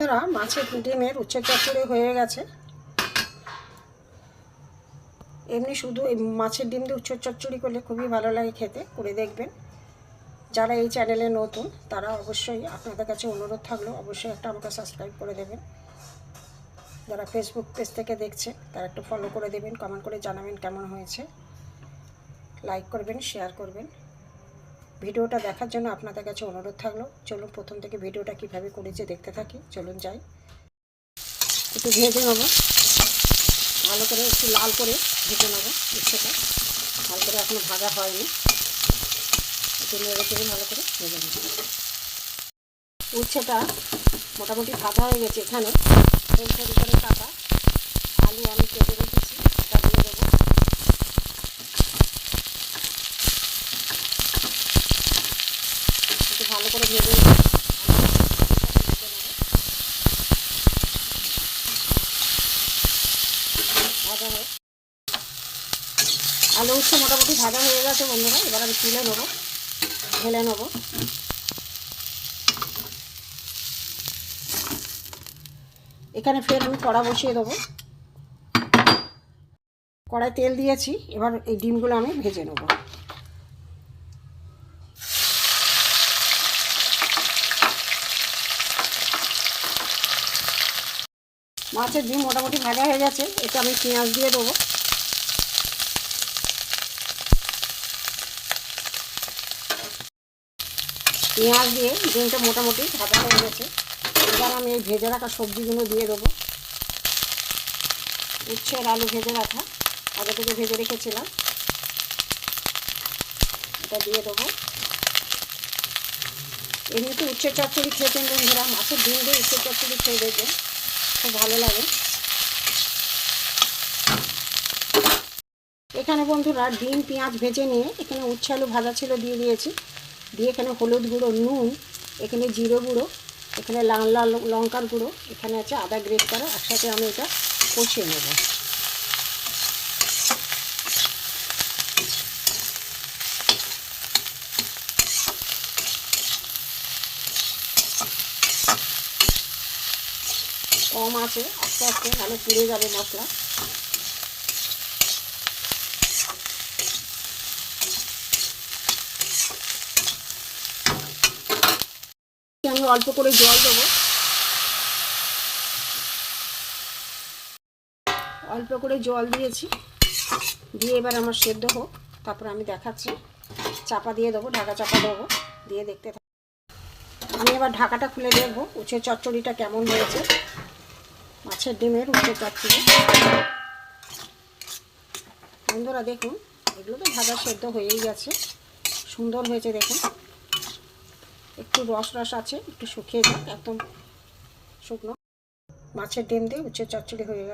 বন্ধুরা মাছের ডিমের উচ্ছে চচ্চড়ি হয়ে গেছে। এমনি শুধু মাছের ডিম দিয়ে উচ্ছে চচ্চড়ি করলে খুবই ভালো লাগে খেতে, করে দেখবেন। যারা এই চ্যানেলে নতুন, তারা অবশ্যই আপনাদের কাছে অনুরোধ থাকল, অবশ্যই একটা আমাকে সাবস্ক্রাইব করে দেবেন। যারা ফেসবুক পেজ থেকে দেখছে তারা একটু ফলো করে দেবেন কমেন্ট করে জানাবেন কেমন হয়েছে। লাইক করবেন শেয়ার করবেন। ভিডিওটা দেখার জন্য আপনাদের কাছে অনুরোধ থাকল। চলুন প্রথম থেকে ভিডিওটা কীভাবে করেছে দেখতে থাকি। চলুন যাই। একটু ভেজে নেব। ভালো করে একটু লাল করে ভেজে নেব উচ্ছেটা ভালো করে এখনও ভাজা হয়নি। একটু নেড়ে চেড়ে ভালো করে ভেজে নেব। উচ্ছেটা মোটামুটি ভাজা হয়ে গেছে এখানে। সরষের উপরে কাটা আলু আমি কেটে রেখেছি সেটা দিয়ে দেবো একটু ভালো করে হয়ে আলু উচ্ছে মোটামুটি ভাজা হয়ে গেছে বন্ধুরা, এবার আমি তুলে নেব, ঢেলে নেব। এখানে ফের আমি কড়া বসিয়ে দেবো। কড়াই তেল দিয়েছি, এবার এই ডিমগুলো আমি ভেজে নেব। মাছের ডিম মোটামুটি ভাজা হয়ে গেছে এটা আমি পেঁয়াজ দিয়ে দেবো। পেঁয়াজ দিয়ে ডিমটা মোটামুটি ভাজা হয়ে গেছে, এবার আমি এই ভেজে রাখা সবজিগুলো দিয়ে দেবো। উচ্ছের আলু ভেজে রাখা, আগে থেকে ভেজে রেখেছিলাম। এটা দিয়ে দেবো। এমনিতে উচ্ছের চচ্চড়ি খেয়েছেন বন্ধুরা, মাছের ডিম দিয়ে উচ্ছের চচ্চড়ি খেয়ে দেখবেন। খুব ভালো লাগে। এখানে বন্ধুরা ডিম, পেঁয়াজ ভেজে নিয়ে এখানে উচ্ছে আলু ভাজা ছিল দিয়ে দিয়েছি। দিয়ে এখানে হলুদ গুঁড়ো, নুন, এখানে জিরে গুঁড়ো, এখানে লাল লাল লঙ্কার গুঁড়ো, এখানে আছে আদা গ্রেট করা, একসাথে আমি এটা কষিয়ে নেব। কম আছে, আস্তে আস্তে নাহলে পুড়ে যাবে মশলা। আমি অল্প করে জল দেবো। অল্প করে জল দিয়েছি। দিয়ে এবার আমার সেদ্ধ হোক, তারপর আমি দেখাচ্ছি। চাপা দিয়ে দেবো, ঢাকা চাপা দেবো। দিয়ে দেখতে থাক আমি এবার ঢাকাটা খুলে দেখব, উচ্ছে চচ্চড়িটা কেমন হয়েছে। মাছের ডিমের উঠে চচ্চড়ি বন্ধুরা দেখুন, এগুলো তো ভাজা সেদ্ধ হয়েই গেছে। সুন্দর হয়েছে দেখুন। একটু রস রস আছে, একটু শুকিয়ে যাক, একদম শুকনো। মাছের ডিম দিয়ে উচ্ছে চচ্চড়ি হয়ে গেছে।